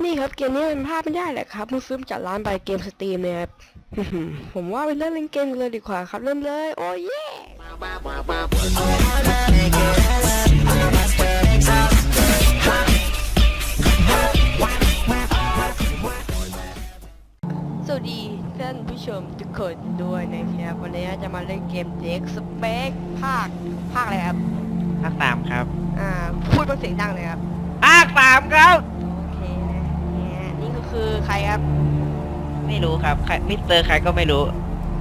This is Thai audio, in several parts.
นี่ครับเกมนี้มันพลาดไม่ได้แหละครับมึงซื้อมาจากร้านใบเกมสตรีมเนี่ยครับผมว่าไปเริ่มเล่นเกมกันเลยดีกว่าครับเริ่มเลย โอ้ยเย่สวัสดีท่านผู้ชมทุกคนด้วยนะครับ วันนี้จะมาเล่นเกมเด็กสเปกภาคภาคอะไรครับภาคสามครับ อ่าพูดเป็นเสียงดังเลยครับภาคสามครับ โอเคนะเนี่ยนี่ก็ คือใครครับ ไม่รู้ครับใครมิสเตอร์ใครก็ไม่รู้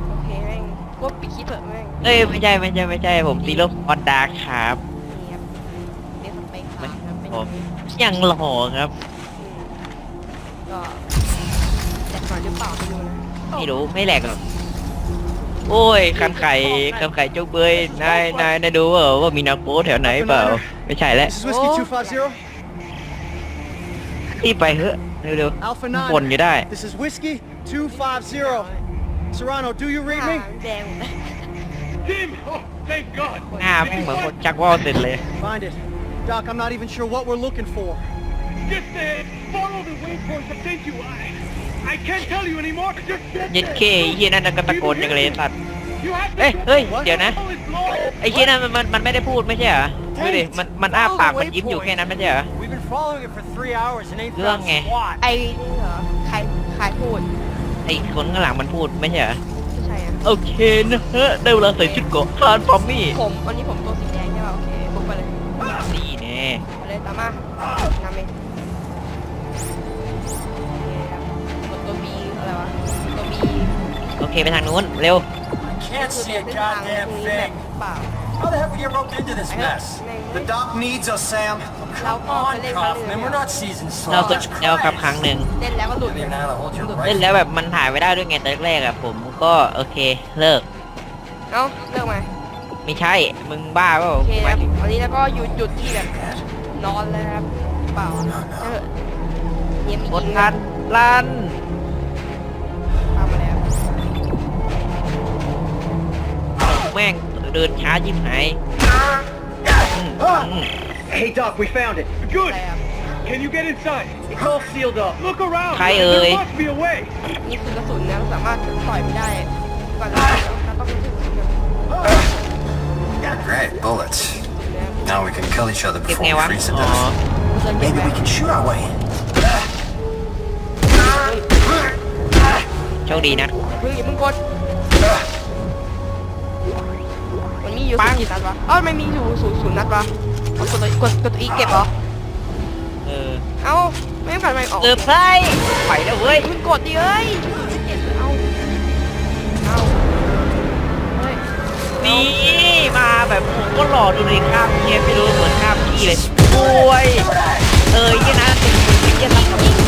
โอเคแม่งก็ปิดคลิปเถอะแม่งเอ้ยไม่ใช่ไม่ใช่ไม่ใช่ผมซีโร่ออนดาร์ครับ นี่ครับเด็กสเปกภาคครับเป็นผม ยังหล่อครับ อืมก็แต่ก่อนหรือเปล่าไม่รู้นะไม่รู้ไม่แหลกหรอกโอ้ยคันไข่คันไข่เจ้าเบยนายนายนายดูเหรอว่ามีนาโกแถวไหนเปล่า ไม่ใช่แล้ว This is Whiskey 250. รีบไปเถอะ เร็ว Alpha ๆบ่น 9. อยู่ได้ This is Whiskey 250. Serrano, do you read หา me? แดงหมดเลย Tim! Oh, thank God! หน้าแม่งเหมือนคนชักว่าวเสร็จเลย Find it. Doc, I'm not even sure what we're looking for. Just uh, follow the waypoint that sent you. I, I can't tell you anymore. Just get เย็ด there. เคไอ้เฮียนั่นนะก็ตะโกนอย่างเลยสัตว์ You have to เอ้ย get เฮ้ย What? เดี๋ยวนะ all is lost. ไอ้เฮียนั่นมันมันมันไม่ได้พูดไม่ใช่เหรอดูดิมันมันอ้าปากมันยิ้มอยู่แค่นั้นไม่ใช่เหรอ We've been following it for three hours and ain't found squat. ไอ้นี่เหรอใครใครพูดไอ้คนข้างหลังมันพูดไม่ใช่เหรอไม่ใช่อะโอเคนะฮะ ได้เวลาใส่ชุดเกราะทานฟอมมี่ผมวันนี้ผมตัวสีแดงใช่ป่ะโอเคบุกไปเลยนี่แน่ไปเลยตามมานำเองนี่ครับกดตัวบีอะไรวะตัวบีโอเคไปทางนู้น เร็ว Can't see a เส้นทาง goddamn คือแบบ thing. เปล่า How the heck we get roped into this I got- mess? man, The doc needs us, Sam. Now Come on, go, Kaufman. Philip. We're not seasoned เราเคย slugs. แล้วครับครั้งหนึ่ง เล่นแล้วก็หลุด Don't even know how to hold your เล่น rifle. แล้วแบบมันถ่ายไม่ได้ด้วยไงตอนแรกๆอะผมก็โอเคเลิก เอ้าเลิกไหมไม่ใช่ มึงบ้าเปล่าโอเคหคมารัยบถึงวันนี้แล้วก็หยุดหยุดที่แบบนอนเลยครับเปล่าเออเนี่ยมีกดทันลันทำมาแล้วแม่งเดินช้ายิ้มหายอืมอืม Hey, Doc, we found it. อะ Good. ไรครับ Can you get inside? It's all sealed up. Look around. Khai There ơi. must be a way. นี่คือกระสุนนะสามารถต่อยไม่ได้ก่อนจะเราต้องถึงกระสุนนะ Great bullets. Now we can kill each other เก็บ before ไง we วะ freeze to อ๋อ death. เดินเก็บ Maybe ไว้ we can shoot our way in. โชคดีนะ เพิ่งอย่าเพิ่งกดมันมีอยู่ ปัง กี่นัดวะเอ้าไม่มีอยู่ศูนย์ศูนย์นัดวะเอา กดตัวกดกดตัวอีเก็บเหรอ เออเอ้าไม่ต้องการไม่ออกเซอร์ไพรส์ไปแล้วเว้ยมึงกดดิเอ้ยเก็บเอ้าเอ้าเฮ้ยนี่มาแบบผมก็หล่อดูเลยข้ามเทียนไม่รู้เหมือนข้ามขี้เลยโอ้ยเอ้ยยี่นะเป็นคนที่จะทำกับมึง Doc,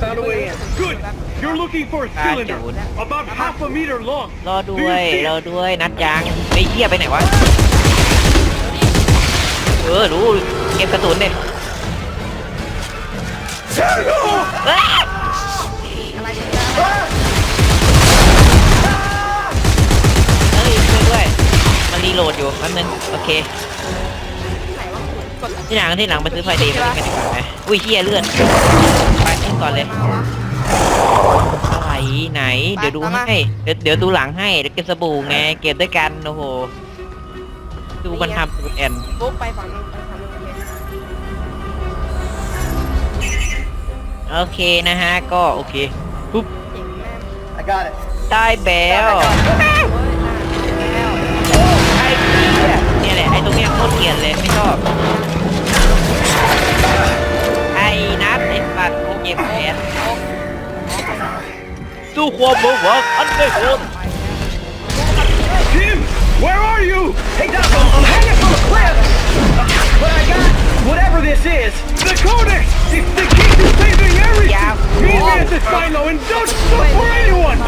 found a way in. Good. You're looking for a Ah, cylinder dude. about half a meter long. รอด้วย รอด้วย นัดยังไอ้เหี้ยไปไหนวะ เออ รู้ เก็บกระสุนเนี่ยอะไรเนี่ยเอ้ยช่วยด้วย มันรีโหลดอยู่แป๊บนึง โอเคไหนวะกด ที่หลังที่หลังไปซื้อไฟดีมาเล่นกันดีกว่าไหมอุ้ยเหี้ยเลือดไปขึ้นก่อนเลยมาวะอะไรไหน เดี๋ยวดูไปตามมาให้ เดี๋ยวเดี๋ยวดูหลังให้เดี๋ยวเก็บสบู่ไงเก็บด้วยกันโอ้โหดูมันทำตัวแอนปุ๊บไปฝั่งนู้นไปฝั่งนู้นเลยโอเคนะฮะก็โอเคปุ๊บเจ๋งแม่ง I got it. ได้แบลโอ้ยน่าแล้วไอ้เหี้ยเนี่ยแหละไอ้ตรงเนี้ยโคตรเกลียด สู้ความโมโหอันไม่โหด Tim, where are you? Hey, Doc, I'm, I'm hanging from a cliff. But I got whatever this is. The codex. It's the key to saving everything. Yeah. Meet me at the silo and don't stop for anyone.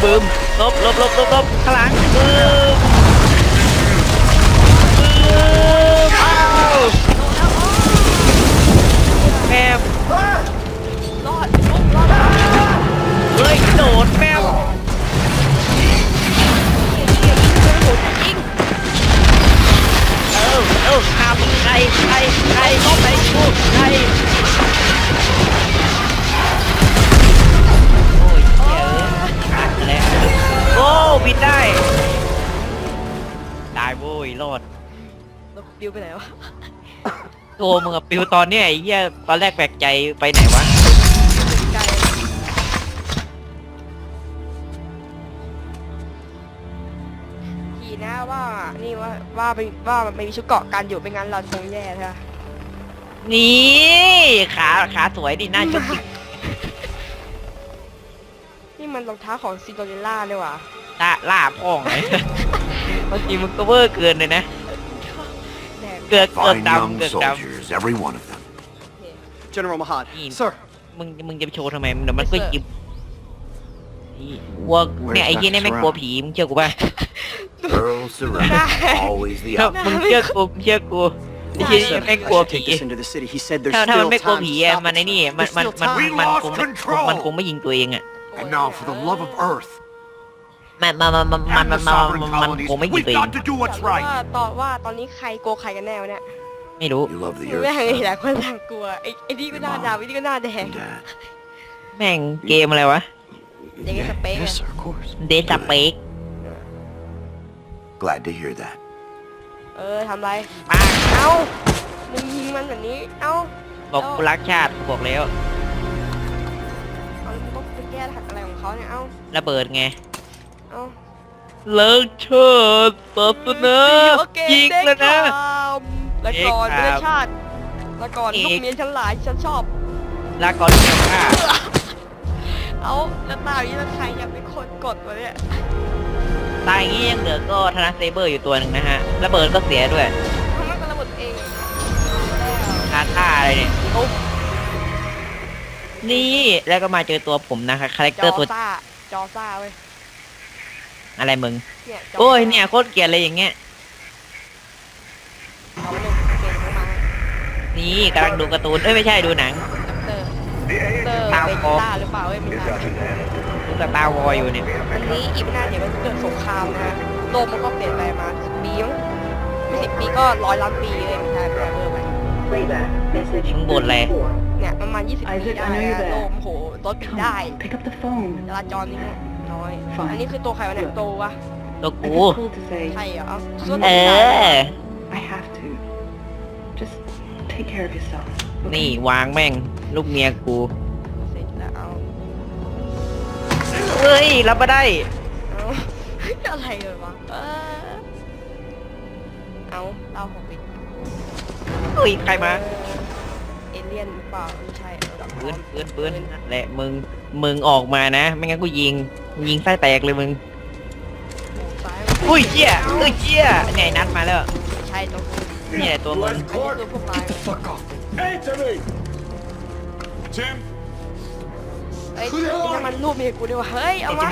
เด็กปากระวังข้างหลัง มรอดลุกรอดเฮ้ยโดดแมวยิงเออเออข้ามใครใครใครเข้าไปกูใครโอ้ยเยอะอัดแล้วโอ้บินได้ได้โว้ยรอดแล้วดิวไปไหนวะ โทรมึงกับปิวตอนเนี้ยไอ้เหี้ยตอนแรกแปลกใจไปไหนวะไกลทีนะว่า นี่ว่า ว่าไปว่ามันไม่มีชุดเกราะกันอยู่ไม่งั้นเราคงแย่ใช่ไหมนี่ขาขาสวยดิหน้าจุ๊บนี่มันรองเท้าของซินโดเรลล่าเนี่ยว่ะตาล่าพ่องเลยบางทีมึงก็เวอร์เกินเลยนะ แดงเกิดเกิด Fine young ดำเกิดด soldiers, every one of them. General Mahad. Mm. Sir. ำมึงมึงจะไปโชว์ทำไมเดี๋ยวมันก็ Yes, sir. ยิบนี่กลัวเนี่ยไอ้เหี้ยเนี่ยไม่งกลัวผีมึงเชื่อกูป่ะ Earl Surrender, always the ถ้า outlaw. มึงเชื่อกูมึงเชื่อกูไอ้เหี้ยนี่แม่งกลัว to ผี take this into the city. He said there's ถ้าถ้ามัน still ไม่กลัว time ผี to อะ stop มัน it. ไอ้นี่มัน There's มัน still มัน time. มัน lost คงไม่ control มันคงไม่ยิงตัวเองอะ And now, for the love of Earth มันมันมันมันมัน and มั the นมัน sovereign มัน colonies, คงไม่ยิง we've ตัวเอง got to do what's ว่า right. ตอนว่าตอนนี้ใครโกลัวใครกันแน่วะเนี่ยไม่รู้ You love the แม่ง Earth, ห son. ลายคนต่างกลัวไอ้ไอ้นี่ก็หน้าดำไอ้นี่ก็หน้าแดง And, Dad. แม่งเกมอะไรวะอย่างงี้สเปคอะ Yes, sir, of course. เดสเปก Glad to hear that. เออทำไรปาเอ้ามึงยิงมันแบบนี้เอ้าบอกกูรักชาติบอกแล้วเอามึงต้องไปแก้ถักอะไรของเขาเนี่ยเอ้าระเบิดไง เอ้าเลิกเชิดศาสนาโอเคยิงแล้วนะได้ข่าวแล้วก่อนเอกครับไม่ได้ชาติแล้วก่อนเอกลูกเมียฉันหลายฉันชอบ ลาก่อนเดียวค่ะเอาแล้วตาอย่างนี้แล้วใครจะเป็นคนกดวะเนี่ยตายอย่างงี้ยังเหลือก็ธนาเซเบอร์อยู่ตัวหนึ่งนะฮะระเบิดก็เสียด้วยทำไมก็ระเบิดเองคาท่าอะไรเนี่ยตุ๊บนี่แล้วก็มาเจอตัวผมนะคะคาแรคจเตออร์ตัว ซ่าจอซ่าเว้ย อะไรมึง เนี่ยจโอ้ยเนี่ยโคตรเกลียดเลยอย่างเงี้ย เอาไปเลยเก่งเข้ามานี่กำลังดูการ์ตูน เอ้ยไม่ใช่ดูหนังเตอร์เตอร์ตามเป็นคอต้าหรือเปล่าเว้ยไม่ใช่ดูสตาร์วออยู่เนี่ยอันนี้อีกไม่นานเดี๋ยวมันเกิดสงครามนะโลกมันก็เปลี่ยนไปมาสิบปีมั้งไม่สิบปีก็ร้อยล้านปีเลยไม่ใช่ไม่ใช่เพิ่มไป Playback. Message มึงบ่นอะไร four. เนี่ยประมาณยี่สิบปี Isaac, ได้ I know you're อะ there. โลกโหรถ Come ได้ on, pick up the phone. จราจรนี่ น้อย Fine. อันนี้คือตัวใครวะเนี่ยตัววะตัว I กู just called to say ใช่เหรอเอาส่วนเอตัวใครอ I have to. Just take care of yourself. นี่ Okay? วางแม่ง ลูกเมียกู เสร็จแล้วเอาเฮ้ย รับมาได้ เอาอะไรเลยวะเออเอาเล่าของปิดเฮ้ย ใครมาเอเลี่ยนหรือเปล่าไม่ใช่เออปืนปืนปืนนั่นแหละมึง มึงออกมานะ ไม่งั้นกูยิง ยิงไส้แตกเลยมึง ซ้ายอุ้ยเจี๊ยอุ้ยเจี๊ยเนี่ยไอ้นัดมาแล้ว ใช่ตัวกูนี่แหละตัวมึงอันนี้ตัวพวกร้าย Fuck off. Answer me! Tim? เอ้ยนี่น้ำมันรูปเมียกูด้วยวะเฮ้ย เอามา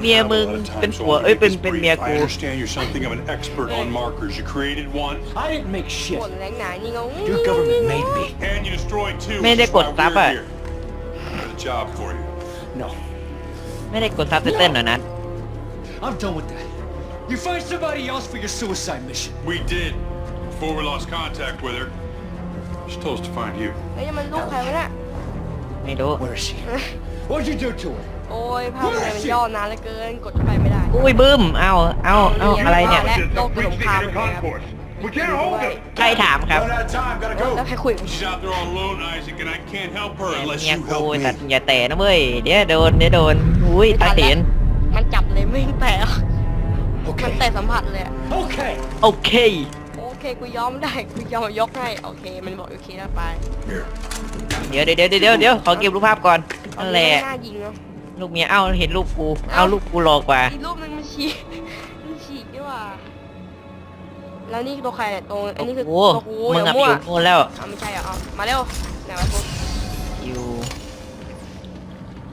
เมียมึงเป็นผัวเอ้ยเป็นเป็นเมีย I กู understand you're something of an expert on markers. You created one, I didn't make shit. บ่นแรงหนานี่งง Your government made me. and you destroyed two. ไม่ได้ which is กด why ซับ we're อะ here. Got a job for you. No. ไม่ได้กดซับไตเติ้ลเหรอนัด I'm done with that. You find somebody else for your suicide mission. We did. Before we lost contact with her, she told us to find you. เฮ้ยมันรูปใครวะเนี่ย ไม่รู้ Where is she? What'd you do to her? โอ้ยภาพอะไรมันย่อนานเหลือเกิน กดเข้าไปไม่ได้ อุ้ยบึ้ม เอาเอาเอาอะไรเนี่ย และโลกเป็นสงครามเลยครับ We can't hold her. ใครถามครับ Run out of time, gotta แล้ว go. ใครคุยกับ She's out there all alone, Isaac, and I can't help her เมี unless ย you กู help แต่ me. อย่าแตะนะเว้ย เดี๋ยวโดน เดี๋ยวโดน อุ้ยตาเห็นมันจับเลยไม่แตะมัน Okay. แตะสัมผัสเลยอะ Okay. โอเค โอเคกูยอมได้กูยอมยกให้โอเค มันบอกโอเคแล้วไปเดี๋ยวเดี๋ยวเดี๋ยวเดี๋ยวเดี๋ยวขอเก็บรูปภาพก่อนนั่นแหละหน้ายิงเนาะลูกเมียเอ้าเห็นรูปกู เอารูปกูหลอกกว่า อีกรูปนึงมันฉีกมันฉีกด้วยว่ะ แล้วนี่ตัวใครเนี่ยตัวอันนี้คือโอ้ตัวกูมึงอย่าอะไปมั่อวยู่นู่นแล้วเอาไม่ใช่เหรอเอามาเร็วไหนวะกูอยู่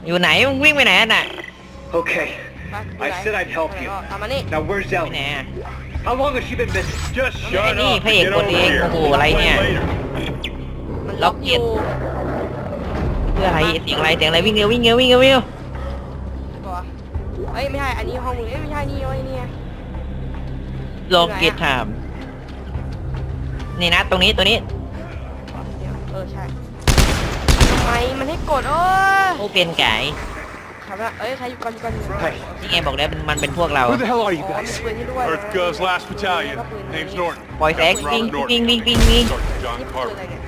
อยู่ไหนมึงวิ่งไปไหนน่ะ Okay. ไปกู I ไหน said I'd help ไหน you. ก็ตามมานี่ Now where's ไปไหน Ellie? อะ How long has she been missing? Just Hey, shut hey, up hey, and get what over the- here. oh, We'll like play that. later. มันล็ล็ออกกเก็อบยู่เพื่ออะไรเสียงอะไรเสียงอะไรวิ่งเร็ววิ่งเร็ววิ่งเร็ววิ่งเร็วตัวเอ้ยไม่ใช่อันนี้ห้องมึงเอ้ยไม่ใช่นี่เว้ยนี่ไงลองเกตถาม นี่นะ ตรงนี้ตัวนี้เดี๋ยวเออใช่ทำไมมันให้กดโอ้ยโอเป็นไก่ใครครับว่าเอ้ยใครอยู่ก่อนอยู่ก่อนอยู่ก่อน Hey, นี่ไงบอกแล้วมันมันเป็นพวกเรา who the hell are you อ๋อมี guys? ปืนให้ด้วย Earth Goes Last Battalion. Name's Norton. ปล่อยแสง Captain ปิง Robert ปิง Norton. ปิงปิงปิง Sergeant John นี่ปืนอะไร Carver. เนี่ย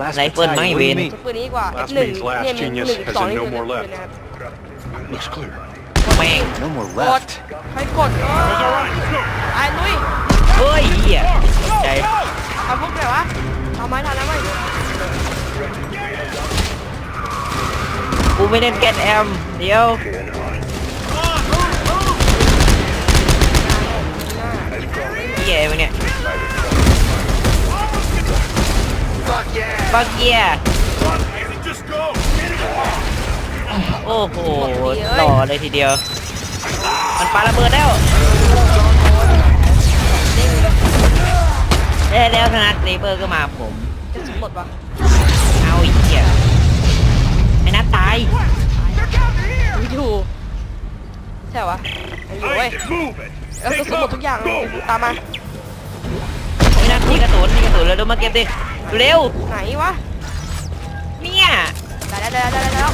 Last Rifle battalion, mine, what do you Win. mean? ปืนนี้ดีกว่า Last หนึ่ง means last เนี่ยมี genius หนึ่ง has สอง in นี่ no คือ more ปืน left. นะครับ Looks clear. แม่ง No more กด left. ใครกดเออ That's all right. Let's go. ไอ้ลุย เฮ้ยเหี้ยตกใจ เอาพวกไหนวะเอาไม้ทันแล้วไหมกูไม่เล่นแกนแอมเดี๋ยวเหี้ยอะไรวะเนี่ยบักเกีย Just go. โอ้โหหล่อเลยทีเดียว มันปาระเบิดแล้ว เอ้ยแล้วธนัทเซเบอร์ก็มาผมจะสุดหมดวะเอาอีกเหี้ยไอ้นัทตายไม่อยู่ใช่วะยังอยู่เว้ย Hey, move it. เออสุดหมดทุกอย่างเลยตามมาไอ้นัทนี่กระสุนนี่กระสุนเร็วเร็วมาเก็บดิเร็วไหนวะเนี่ยได้ได้ได้ได้ได้แล้ว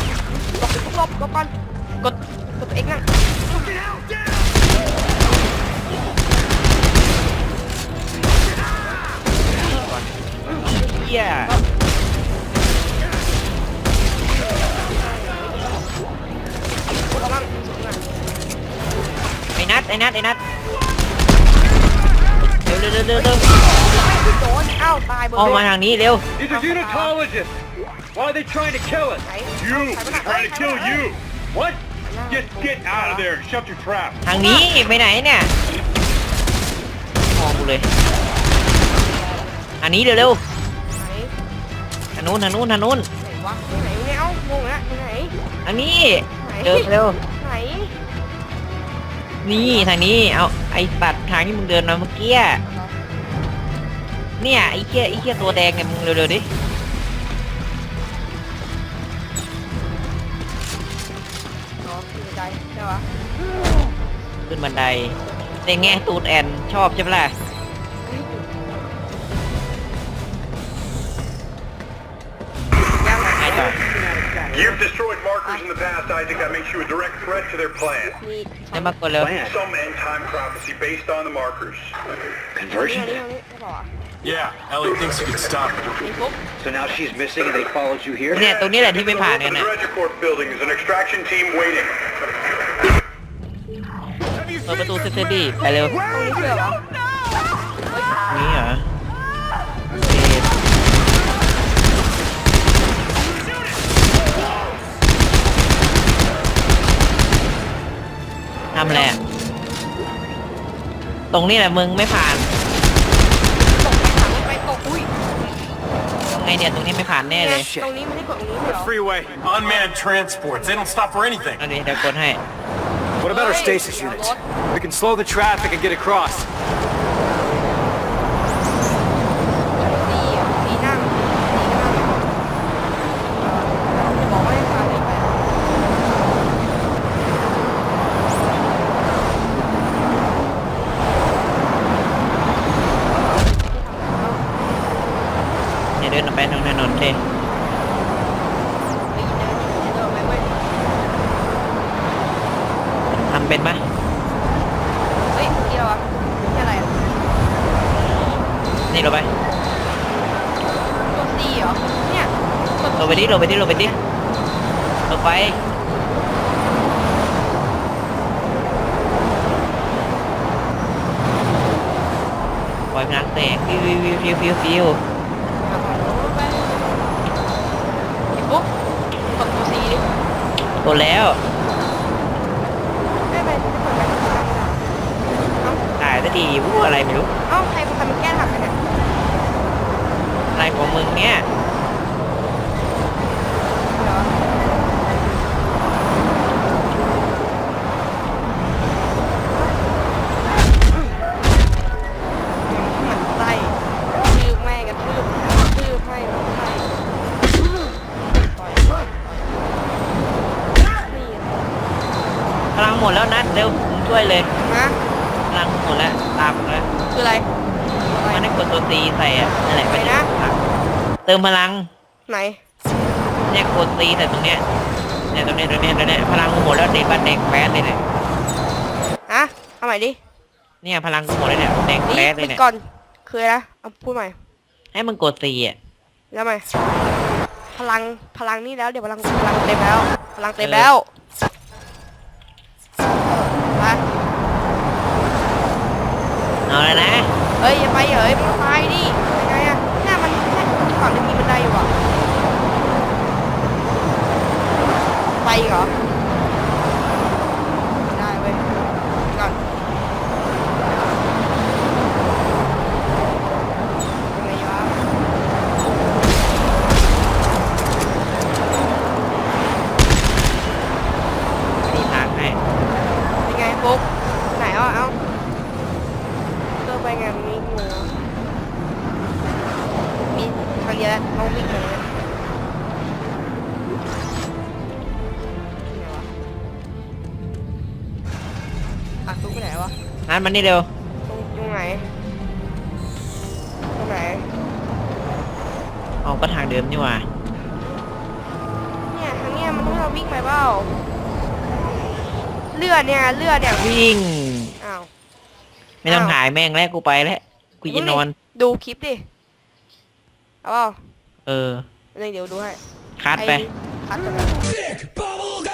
หลบหลบหลบก่อนกดกดตัวเอ็กนั่ง หี้ยกดเอามั่งสุดหน่อยไอ้นัทไอ้นัทไอ้นัทเร็วเร็วเร็วเร็วเร็วโดนอ้าวตายเบอร์เอาเบมาทางนี้เร็ว He's a unitologist. Why are they trying to kill us? ไหน You. Trying to kill you. What? Get get out of there. Shut your trap. ทางนี้ไปไหนเนี่ยมองกูเลย อันนี้เร็วเร็วไหน ทางนู้นทางนู้นทางนู้นไหนวะไหนเนี่ยเอ้างงละไหนทางนี้ไหนเร็วเร็วไหนนี่ทางนี้เอาไอ้ตัดทางที่มึงเดินมาเมื่อกี้อะเนี่ยไอ้เหี้ยไอ้เหี้ยตัวแดงเนี่ยมึงเร็วๆดิอ๋อคือใจใช่ปะขึ้นบันไดแต่แง่ตูดแอนชอบใช่ไหมล่ะ You've destroyed markers in the past, Isaac. That makes you a direct threat to their plan. มี ได้มากดเร็ว Some end time prophecy based on the markers. นี่ Conversion? นี่นี่ใช่ปะวะ Yeah, Ellie thinks you can stop it. มีปุ๊บ So now she's missing and they followed you here? เนี่ยตรงนี้แหละที่ไม่ผ่าน The กันน่ะ Dredger Corp building is an extraction team waiting. เปิดประตูเซฟดี้ไปเร็ว ตรงนี้คืออะไรวะ นี่เหรอโอ ตรงนี้แหละมึงไม่ผ่านตกไปถังไปตกอุ้ยไงเนี่ยตรงนี้ไม่ผ่านแน่เลยตรงนี้ไม่ได้กดตรงนี้เหรอ Freeway. Unmanned transports. They don't stop for anything. เอาดิเดี๋ยวกดให้ What about our stasis units? We can slow the traffic and get across. ดีอะดีนั่งดีนั่งจะบอกว่าให้พาไป เนี่ยเดินออกไปทางถนนเลย ไปเดินเดินไปเว้ย ทำเป็นปะ เฮ้ยนี่เหรอนี่อะไรอะ นี่เราไป ตัวซีเหรอเนี่ย กดลงไปดิลงไปดิลงไปดิลงไปปล่อยพลังแสงฟิวฟิวฟิวฟิวฟิวปุ๊บกดตัวซีดิกดแล้วไม่ไปไม่เปิดไปทำอะไรอะเอ้ายสักทีวู้อะไรไม่รู้เอ้าใครใครมันแก้ถักกันเนี่ยอะไรของมึงเนี่ย เหรอหมันไส้ทืบแม่กันทืบทืบให้หมันไส้ต่อยต่อยนี่ พลังหมดแล้วนัดเร็วมึงช่วยเลย นะ พลังหมดแล้วตามแล้ว คืออะไร มันได้กดตัวตีใส่อะนั่นแหละ ไหนนะ เติมพลังไหนเนี่ยกดตีใส่ตรงเนี้ยไเนี่ยตรงนี้ตรงนี้ตรงนี้พลังกูหมดแล้วเด็กบ้านแดงแป๊ดเลยเนี่ยอะเอาใหม่ดิเนี่ยพลังกูหมดแล้วเนี่ยแดงนี่แป๊ดเลปิยดเนี่ยก่อนคืออะไรนะเอาพูดใหม่ ให้มึงกดซีอะแล้วใหม่พลังพลังนี่แล้วเดี๋ยวพลังพลังเต็มแล้ว พลังเต็มแล้วไปเอาเลยนะเฮ้ยอย่าไปเฮ้ยมึงไปดิยังไงอะหน้ามันแค่ ฝั่งนี้มีบันไดอยู่อะ ไปเหรอ นัดมันนี่เร็วตรงตรงไหน ตรงไหน เอาก็ทางเดิมนี่หว่าเนี่ยทางเนี้ยมันต้องให้เราวิ่งไปเปล่าเลือดเนี่ยเลือดเนี่ยวิ่ง อ้าว ไม่ต้องอ้าว ถ่ายแม่งแล้วกูไปแล้วกูจะนอน ดูคลิปดิเอาเปล่าเออ เดี๋ยวดูให้คัดไปคัดกันไป